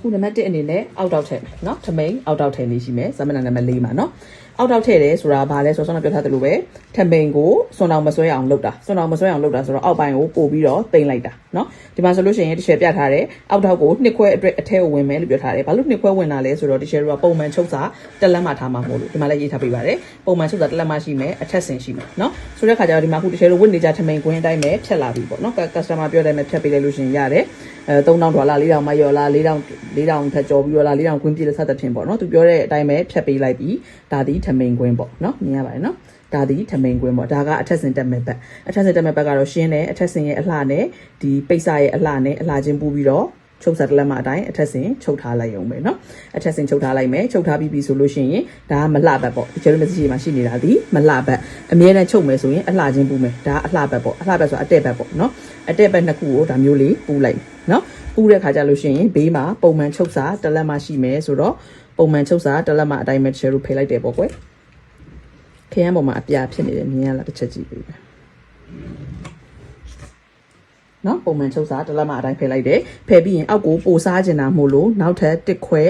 အခုနံပါတ်1အနေနဲ့အောက်တောက်ထည့်မယ်เนาะထမိန်အောက်တောက်ထည့်လေးရှိမယ်ဇမနာနံပါတ်4မှာเนาะအောက်တောက်ထည့်တယ်ဆိုတာဘာလဲဆိုတော့ကျွန်တော်ပြောထားသလိုပဲထမိန်ကိုစွန်အောင်မဆွဲအောင်လုပ်တာစွန်အောင်မဆွဲအောင်လုပ်တာဆိုတော့အောက်ပိုင်းကိုပို့ပြီးတော့တင်လိုက်တာเนาะဒီမှာဆိုလို့ရှိရင်တစ်ချက်ပြထားတယ်အောက်တောက်ကိုနှစ်ခွဲအတွက်အထဲကိုဝင်မယ်လို့ပြောထားတယ်ဘာလို့နှစ်ခွဲဝင်တာလဲဆိုတော့တစ်ချက်တို့ကပုံမှန်ချုပ်စာတက်လက်မှထားမှာမဟုတ်လို့ဒီမှာလည်းရေးထားပေးပါတယ်ပုံမှန်ချုပ်စာတက်လက်မှရှိမယ်အထက်ဆင်ရှိမယ်เนาะဆိုတဲ့ခါကျတော့ဒီမှာအခုတစ်ချက်တို့ဝတ်နေကြထမိန်ကွင်းအတိုင်းပဲဖြတ်လာပြီပေါ့เนาะ customer ပြောတဲ့အတိုင်းပဲဖြတ်ပေးလိုက်လို့ရှိရင်ရတယ် အဲ3000ဒေါ်လာ4000မယော်လာ4000 4000ထက်ကျော်ပြီးတော့လာ4000ကွင်းပြည့်တဲ့ဆက်သဖြင့်ပေါ့နော်သူပြောတဲ့အတိုင်းပဲဖြတ်ပေးလိုက်ပြီးဒါဒီထမိန်ကွင်းပေါ့နော်မြင်ရပါတယ်နော်ဒါဒီထမိန်ကွင်းပေါ့ဒါကအထက်ဆင်တက်မဲ့ဘက်အထက်ဆင်တက်မဲ့ဘက်ကတော့ရှင်းတယ်အထက်ဆင်ရဲ့အလှနဲ့ဒီပိတ်စရဲ့အလှနဲ့အလှချင်းပူးပြီးတော့ ချုပ်စားတလက်မအတိုင်းအထက်ဆင်ချုပ်ထားလိုက်အောင်ပဲเนาะအထက်ဆင်ချုပ်ထားလိုက်မယ်ချုပ်ထားပြီးပြီဆိုလို့ရှိရင်ဒါကမလှဘက်ပေါ့ဒီကျလို့မစီရှိမှာရှိနေတာဒီမလှဘက်အမြဲတမ်းချုပ်မယ်ဆိုရင်အလှချင်းပူးမယ်ဒါအလှဘက်ပေါ့အလှဘက်ဆိုတာအတက်ဘက်ပေါ့เนาะအတက်ဘက်နှစ်ခုကိုဒါမျိုးလေးပူးလိုက်เนาะ ပူတဲ့ခါကြလို့ရှိရင်ဘေးမှာပုံမှန်ချုပ်စာတစ်လက်မှရှိမယ်ဆိုတော့ပုံမှန်ချုပ်စာတစ်လက်မှအတိုင်းပဲတစ်ချက်လို့ဖိလိုက်တယ်ပေါ့ကွယ်ခရမ်းပေါ်မှာအပြာဖြစ်နေတယ်မြင်ရလားတစ်ချက်ကြည့်ပေးမယ် နော်ပုံမှန်ချုပ်စာတစ်လက်မှအတိုင်းဖိလိုက်တယ်ဖယ်ပြီးရင်အောက်ကိုပိုစားကျင်တာမို့လို့နောက်ထပ်တစ်ခွဲ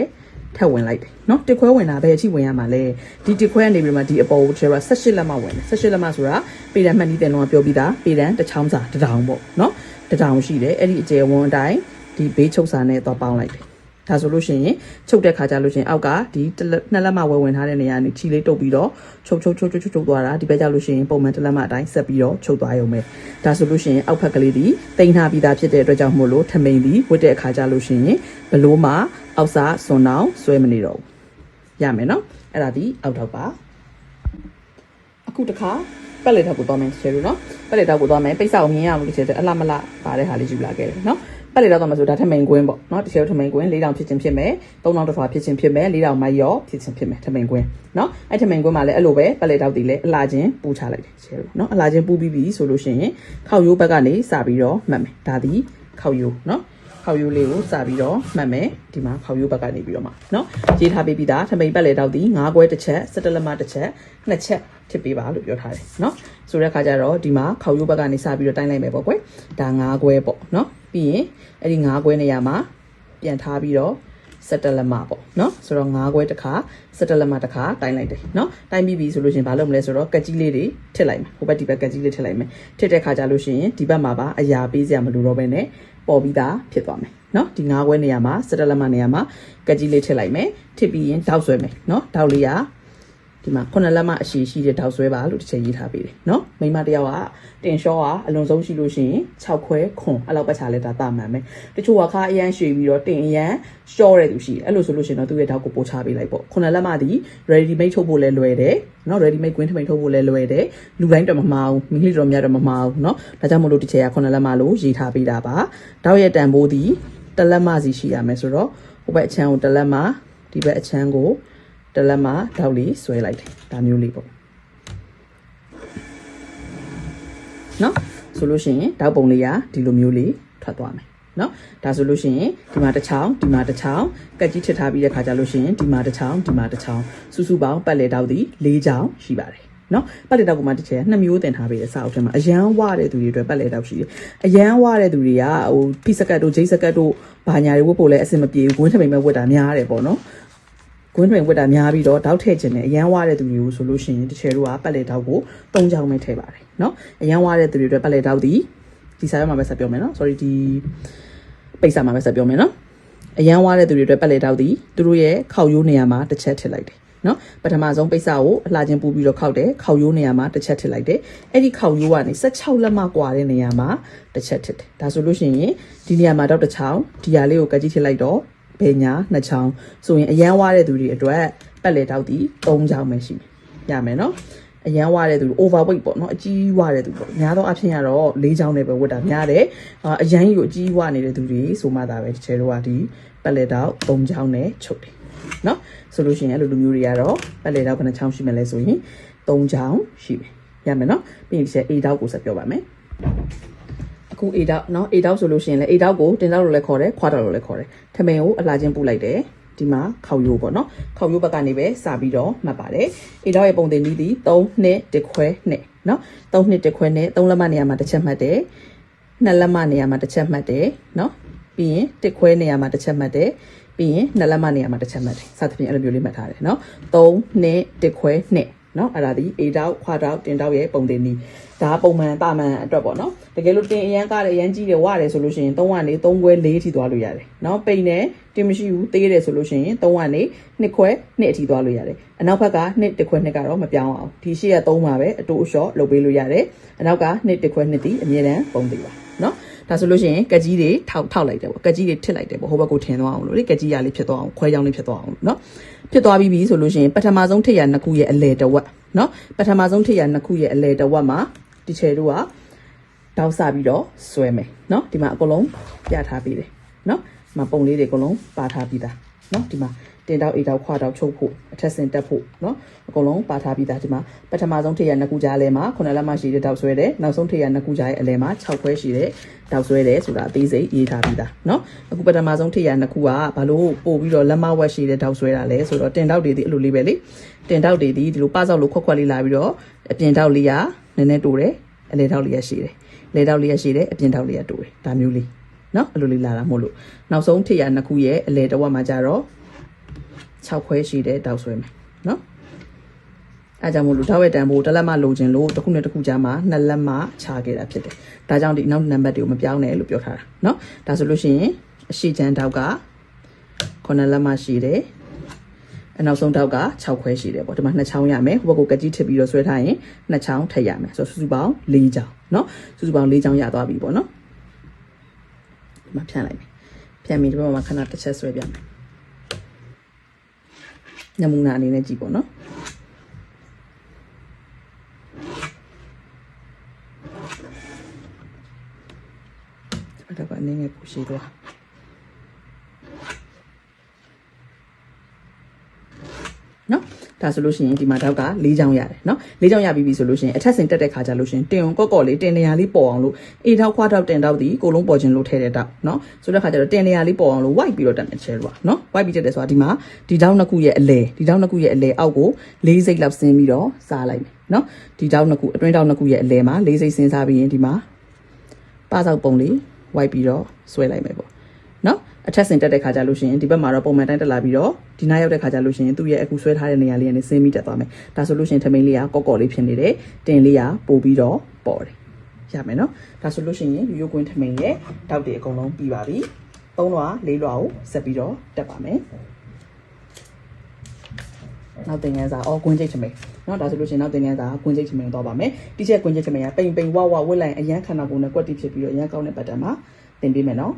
ထပ်ဝင်လိုက်တယ်နော်တစ်ခွဲဝင်တာဘယ်အထိဝင်ရမှာလဲဒီတစ်ခွဲကနေပြီးမှဒီအပေါ်ကိုကျတော့16လက်မှဝင်တယ်16လက်မှဆိုတာပေတံမှတ်နည်းတယ်လုံးကပြောပြီးသားပေတံတစ်ချောင်းစာတစ်တောင်ပေါ့နော်တစ်တောင်ရှိတယ်အဲ့ဒီအကျယ်ဝန်းအတိုင်းဒီဘေးချုပ်စာနဲ့တော့ပေါင်းလိုက်တယ် ဒါဆိုလို့ရှိရင်ချုပ်တဲ့ခါကျလို့ရှိရင်အောက်ကဒီတစ်လက်နှစ်လက်မှဝယ်ဝင်ထားတဲ့နေရာကနေခြီလေးတုပ်ပြီးတော့ချုပ်ချုပ်ချုပ်ချုပ်ချုပ်ချုပ်သွားတာဒီဘက်ကျလို့ရှိရင်ပုံမှန်တစ်လက်မှအတိုင်းဆက်ပြီးတော့ချုပ်သွားရုံပဲဒါဆိုလို့ရှိရင်အောက်ဖက်ကလေးဒီတိန်ထားပြီးသားဖြစ်တဲ့အတွက်ကြောင့်မို့လို့ထမိန်ဒီဝတ်တဲ့အခါကျလို့ရှိရင်ဘလို့မှအောက်စားစွန်အောင်ဆွဲမနေတော့ဘူးရမယ်နော်အဲ့ဒါဒီအောက်ထောက်ပါအခုတစ်ခါပက်လက်ထောက်ကိုသွားမယ်ချေလို့နော်ပက်လက်ထောက်ကိုသွားမယ်ပိတ်စာကိုမြင်ရအောင်လို့ချေတဲ့အလှမလှပါတဲ့ဟာလေးယူလာခဲ့တယ်နော် ပတ်လေတော့တော့မဆိုဒါထမိန်ကွင်းပေါ့နော်တချို့ထမိန်ကွင်း၄တောင်ဖြစ်ချင်းဖြစ်မယ်၃တောင်တစ်ထွာဖြစ်ချင်းဖြစ်မယ်၄တောင်မိုက်ရောဖြစ်ချင်းဖြစ်မယ်ထမိန်ကွင်းနော်အဲ့ထမိန်ကွင်းမှာလည်းအဲ့လိုပဲပတ်လေတော့ဒီလေအလာချင်းပူချလိုက်တယ်ချဲလို့နော်အလာချင်းပူပြီးပြီဆိုလို့ရှိရင်ခောက်ရိုးဘက်ကနေစပြီးတော့မှတ်မယ်ဒါဒီခောက်ရိုးနော်ခောက်ရိုးလေးကိုစပြီးတော့မှတ်မယ်ဒီမှာခောက်ရိုးဘက်ကနေပြီးတော့မှနော်ရေးထားပေးပြီးသားထမိန်ပတ်လေတော့ဒီ၅ခွဲတစ်ချက်၁၇လက်မတစ်ချက်နှစ်ချက်ထစ်ပေးပါလို့ပြောထားတယ်နော်ဆိုတဲ့အခါကျတော့ဒီမှာခောက်ရိုးဘက်ကနေစပြီးတော့တိုင်းလိုက်မယ်ပေါ့ကွယ်ဒါ၅ခွဲပေါ့နော် ပြီးရင်အဲ့ဒီ၅ခွဲနေရာမှာပြန်ထားပြီးတော့စက်တလက်မပေါ့နော်ဆိုတော့၅ခွဲတစ်ခါစက်တလက်မတစ်ခါတိုင်းလိုက်တယ်နော်တိုင်းပြီးပြီဆိုလို့ရှိရင်ဘာလုပ်မလဲဆိုတော့ကက်ကြီးလေးတွေထစ်လိုက်မယ်ဟိုဘက်ဒီဘက်ကက်ကြီးလေးထစ်လိုက်မယ်ထစ်တဲ့ခါကျလို့ရှိရင်ဒီဘက်မှာပါအရာပေးစရာမလိုတော့ဘဲနဲ့ပေါ်ပြီးသားဖြစ်သွားမယ်နော်ဒီ၅ခွဲနေရာမှာစက်တလက်မနေရာမှာကက်ကြီးလေးထစ်လိုက်မယ်ထစ်ပြီးရင်တောက်ဆွဲမယ်နော်တောက်လေးက ဒီမှာခုနှစ်လက်မအရှိရှိတဲ့ထောက်ဆွဲပါလို့တစ်ချက်ရေးထားပေးတယ်နော်မိမတယောက်ကတင်လျှောကအလွန်ဆုံးရှိလို့ရှိရင်6ခွဲခွန်အဲ့လောက်ပတ်ချလဲဒါတာမှန်မယ်တချို့ကခါအရန်ရွှေပြီးတော့တင်အရန်လျှောတဲ့သူရှိအဲ့လိုဆိုလို့ရှိရင်တော့သူ့ရဲ့ထောက်ကိုပို့ချပေးလိုက်ပေါ့ခုနှစ်လက်မဒီ ready made ထုတ်ဖို့လဲလွယ်တယ်နော် ready made ကွင်းထမိန်ထုတ်ဖို့လဲလွယ်တယ်လူတိုင်းတော့မမှားဘူးမိန်းကလေးတော့များတော့မမှားဘူးနော်ဒါကြောင့်မလို့တစ်ချက်ကခုနှစ်လက်မလို့ရေးထားပေးတာပါတောက်ရဲ့တန်ဖိုးဒီတလက်မစီရှိရမယ်ဆိုတော့ဟိုဘက်အချမ်းကိုတလက်မဒီဘက်အချမ်းကို တလက်မှာတောက်လေးဆွဲလိုက်တယ်ဒါမျိုးလေးပေါ့နော်ဆိုလို့ရှိရင်တောက်ပုံလေးကဒီလိုမျိုးလေးထွက်သွားမယ်နော်ဒါဆိုလို့ရှိရင်ဒီမှာတစ်ချောင်းဒီမှာတစ်ချောင်းကက်ကြီးထစ်ထားပြီးတဲ့ခါကျလို့ရှိရင်ဒီမှာတစ်ချောင်းဒီမှာတစ်ချောင်းစုစုပေါင်းပတ်လေတောက်ဒီ၄ချောင်းရှိပါတယ်နော်ပတ်လေတောက်ကမှတစ်ချက်နှစ်မျိုးတင်ထားပေးတဲ့စာအုပ်ထဲမှာအရန်ဝတဲ့သူတွေအတွက်ပတ်လေတောက်ရှိတယ်အရန်ဝတဲ့သူတွေကဟိုဖိစကတ်တို့ဂျိတ်စကတ်တို့ဘာညာတွေဝတ်ဖို့လဲအဆင်မပြေဘူးဂွင်းထမိန်မဲ့ဝတ်တာများတယ်ပေါ့နော် ကွင်းတွင်ဝတ်တာများပြီးတော့တောက်ထည့်ခြင်းနဲ့အရန်ဝါတဲ့သူတွေကိုဆိုလို့ရှိရင်တချေတို့ကပတ်လေတောက်ကို၃ချောင်းပဲထည့်ပါတယ်เนาะအရန်ဝါတဲ့သူတွေအတွက်ပတ်လေတောက်ဒီဒီစာရွက်မှာပဲဆက်ပြောမယ်เนาะ sorry ဒီပိတ်စာမှာပဲဆက်ပြောမယ်เนาะအရန်ဝါတဲ့သူတွေအတွက်ပတ်လေတောက်ဒီသူတို့ရဲ့ခောက်ရိုးနေရာမှာတစ်ချက်ထည့်လိုက်တယ်เนาะပထမဆုံးပိတ်စာကိုအလှချင်းပူပြီးတော့ခောက်တယ်ခောက်ရိုးနေရာမှာတစ်ချက်ထည့်လိုက်တယ်အဲ့ဒီခောက်ရိုးကနေ16လက်မကွာတဲ့နေရာမှာတစ်ချက်ထည့်တယ်ဒါဆိုလို့ရှိရင်ဒီနေရာမှာတော့တစ်ချောင်းဒီဟာလေးကိုကကြီးထည့်လိုက်တော့ ဘယ်ညာနှစ်ချောင်းဆိုရင်အရန်ဝါတဲ့သူတွေအတွက်ပတ်လေတောက်တီ၃ချောင်းပဲရှိမယ်ရမယ်နော်အရန်ဝါတဲ့သူ overweight ပေါ့နော်အကြီးဝါတဲ့သူပေါ့များသောအားဖြင့်ကတော့၄ချောင်းနဲ့ပဲဝတ်တာများတယ်အာအရန်ကြီးကိုအကြီးဝါနေတဲ့သူတွေဆိုမှသာပဲတစ်ချေတော့ကဒီပတ်လေတောက်၃ချောင်းနဲ့ချုပ်တယ်နော်ဆိုလို့ရှိရင်အဲ့လိုလူမျိုးတွေကတော့ပတ်လေတောက်ဘယ်နှချောင်းရှိမလဲဆိုရင်၃ချောင်းရှိမယ်ရမယ်နော်ပြီးရင်ဒီချက် A တောက်ကိုဆက်ပြောပါမယ် အခု A တောက်เนาะ A တောက်ဆိုလို့ရှိရင်လည်း A တောက်ကိုတင်တောက်လို့လည်းခေါ်တယ်ခွာတောက်လို့လည်းခေါ်တယ်ထမင်ကိုအလှချင်းပူလိုက်တယ်ဒီမှာခောက်ရိုးပေါ့เนาะခောက်ရိုးဘက်ကနေပဲစပြီးတော့မှတ်ပါတယ် A တောက်ရဲ့ပုံသင်နည်းဒီ3နှစ်တစ်ခွဲနှစ်เนาะ3နှစ်တစ်ခွဲနှစ်3လက်မနေရာမှာတစ်ချက်မှတ်တယ်2လက်မနေရာမှာတစ်ချက်မှတ်တယ်เนาะပြီးရင်တစ်ခွဲနေရာမှာတစ်ချက်မှတ်တယ်ပြီး ပြီးရင်နှစ်လက်မနေရာမှာတစ်ချက်မှတ်တယ်စသဖြင့်အဲ့လိုမျိုးလေးမှတ်ထားတယ်နော်3နှစ်တစ်ခွဲနှစ်နော်အဲ့ဒါဒီအေတောက်ခွာတောက်တင်တောက်ရဲ့ပုံတင်နီး ဒါပုံမှန်တာမှန်အတွက်ပေါ့နော်တကယ်လို့တင်အရန်ကားတယ်အရန်ကြီးတယ်ဝရတယ်ဆိုလို့ရှိရင်3ကနေ3ခွဲ4ထိသွားလို့ရတယ်နော်ပိန်နဲ့တင်မရှိဘူးသေးတယ်ဆိုလို့ရှိရင်3ကနေ2ခွဲ2အထိသွားလို့ရတယ်အနောက်ဘက်က2တစ်ခွဲ2ကတော့မပြောင်းအောင်ဒီရှေ့က3ပါပဲအတူအလျှော့လုပ်ပေးလို့ရတယ်အနောက်က2တစ်ခွဲ2တီအမြဲတမ်းပုံသေးပါနော်ဒါဆိုလို့ရှိရင်ကက်ကြီးတွေထောက်ထောက်လိုက်တယ်ပေါ့ကက်ကြီးတွေထစ်လိုက်တယ်ပေါ့ဟိုဘက်ကိုထင်သွားအောင်လို့လေကက်ကြီးရလေးဖြစ်သွားအောင်ခွဲချောင်းလေးဖြစ်သွားအောင်လို့နော်ဖြစ်သွားပြီးပြီဆိုလို့ရှိရင်ပထမဆုံးထိပ်ရနှစ်ခုရဲ့အလဲတစ်ဝက်နော်ပထမဆုံးထိပ်ရနှစ်ခုရဲ့အလဲတစ်ဝက်မှာ ဒီချေတို့ကတောက်ဆပြီးတော့ဆွဲမယ်နော်ဒီမှာအကုန်လုံးပြထားပြီးတယ်နော်ဒီမှာပုံလေးတွေအကုန်လုံးပါထားပြီးသားနော်ဒီမှာတင်တောက်အေတောက်ခွာတောက်ချုပ်ဖို့အထက်စင်တက်ဖို့နော်အကုန်လုံးပါထားပြီးသားဒီမှာပထမဆုံးထိပ်ရနှစ်ခုကြားလဲမှာခုနလက်မရှိတဲ့တောက်ဆွဲတယ်နောက်ဆုံးထိပ်ရနှစ်ခုကြားရဲ့အလဲမှာ6ခွဲရှိတဲ့တောက်ဆွဲတယ်ဆိုတာအသေးစိတ်ရေးထားပြီးသားနော်အခုပထမဆုံးထိပ်ရနှစ်ခုကဘာလို့ပို့ပြီးတော့လက်မဝက်ရှိတဲ့တောက်ဆွဲတာလဲဆိုတော့တင်တောက်တွေဒီအဲ့လိုလေးပဲလေတင်တောက်တွေဒီဒီလိုပစောက်လို့ခွက်ခွက်လေးလာပြီးတော့ အပြင်တောက်လေးကနည်းနည်းတိုးတယ်အလဲတောက်လေးရရှိတယ်လဲတောက်လေးရရှိတယ်အပြင်တောက်လေးရတိုးတယ်ဒါမျိုးလေးနော်အဲ့လိုလေးလာတာမို့လို့နောက်ဆုံးထိပ်ရနှစ်ခုရဲ့အလဲတစ်ဝက်မှာကြတော့6ခွဲရှိတဲ့တောက်ဆွဲမယ်နော် အဲကြောင့်မို့လို့ဓာတ်ဝက်တန်ဖို့တစ်လက်မလိုချင်လို့တစ်ခုနဲ့တစ်ခုကြားမှာနှစ်လက်မချခဲ့တာဖြစ်တယ်။ဒါကြောင့်ဒီနောက်နံပါတ်တွေကိုမပြောင်းနဲ့လို့ပြောထားတာเนาะဒါဆိုလို့ရှိရင်အရှိချမ်းတောက်ကခုနှစ်လက်မရှိတယ်။ အနောက်ဆုံးတောက်က6ခွဲရှိတယ်ပေါ့ဒီမှာနှစ်ချောင်းရမယ်ဟိုဘက်ကကကြီးထစ်ပြီးတော့ဆွဲထားရင်နှစ်ချောင်းထည့်ရမယ်ဆိုတော့စုစုပေါင်း၄ချောင်းเนาะစုစုပေါင်း၄ချောင်းရသွားပြီပေါ့เนาะဒီမှာဖြန့်လိုက်မယ်ဖြန့်ပြီးဒီဘက်မှာခဏတစ်ချက်ဆွဲပြမယ်နမူနာအနေနဲ့ကြည့်ပေါ့เนาะ အဲ့ဒါကအနေငယ်ပူရှိတော့ ဒါဆိုလို့ရှိရင်ဒီမှာတော့က၄ချောင်းရတယ်နော်၄ချောင်းရပြီးပြီဆိုလို့ရှိရင်အထက်စင်တက်တဲ့ခါကြလို့ရှိရင်တင်အောင်ကော့ကော့လေးတင်နေရာလေးပေါ်အောင်လို့အေထောက်ခွားထောက်တင်တော့ဒီကိုလုံးပေါ်ခြင်းလို့ထည့်တဲ့တော့နော်ဆိုတဲ့ခါကျတော့တင်နေရာလေးပေါ်အောင်လို့ white ပြီးတော့တက်မယ်ချဲလို့ပါနော် white ပြီးတက်တယ်ဆိုတာဒီမှာဒီတောင်းနှစ်ခုရဲ့အလဲဒီတောင်းနှစ်ခုရဲ့အလဲအောက်ကို၄စိတ်လောက်ဆင်းပြီးတော့စားလိုက်မယ်နော်ဒီတောင်းနှစ်ခုအတွင်းတောင်းနှစ်ခုရဲ့အလဲမှာ၄စိတ်ဆင်းစားပြီးရင်ဒီမှာပစောက်ပုံလေး white ပြီးတော့ဆွဲလိုက်မယ်ပေါ့နော် အထက်ဆင်တက်တဲ့ခါကျလို့ရှိရင်ဒီဘက်မှာတော့ပုံမှန်တိုင်းတက်လာပြီးတော့ဒီနားရောက်တဲ့ခါကျလို့ရှိရင်သူ့ရဲ့အခုဆွဲထားတဲ့နေရာလေးကနေဆင်းပြီးတက်သွားမယ်ဒါဆိုလို့ရှိရင်ထမိန်လေးကကော့ကော့လေးဖြစ်နေတယ်တင်လေးကပို့ပြီးတော့ပေါ်တယ်ရမယ်နော်ဒါဆိုလို့ရှိရင်ရိုးကွင်းထမိန်ရဲ့တောက်တွေအကုန်လုံးပြီးပါပြီသုံးလွှာလေးလွှာကိုဆက်ပြီးတော့တက်ပါမယ်နောက်တင်ငန်းစာအော်ကွင်းချိတ်ချမိန်เนาะဒါဆိုလို့ရှိရင်နောက်တင်ငန်းစာကွင်းချိတ်ချမိန်တော့ပါမယ်တိကျကွင်းချိတ်ချမိန်ကပိန်ပိန်ဝဝဝစ်လိုက်အရန်ခန္ဓာကိုယ်နဲ့ကွက်တိဖြစ်ပြီးတော့အရန်ကောင်းတဲ့ပတ်တန်မှာတင်ပေးမယ်နော်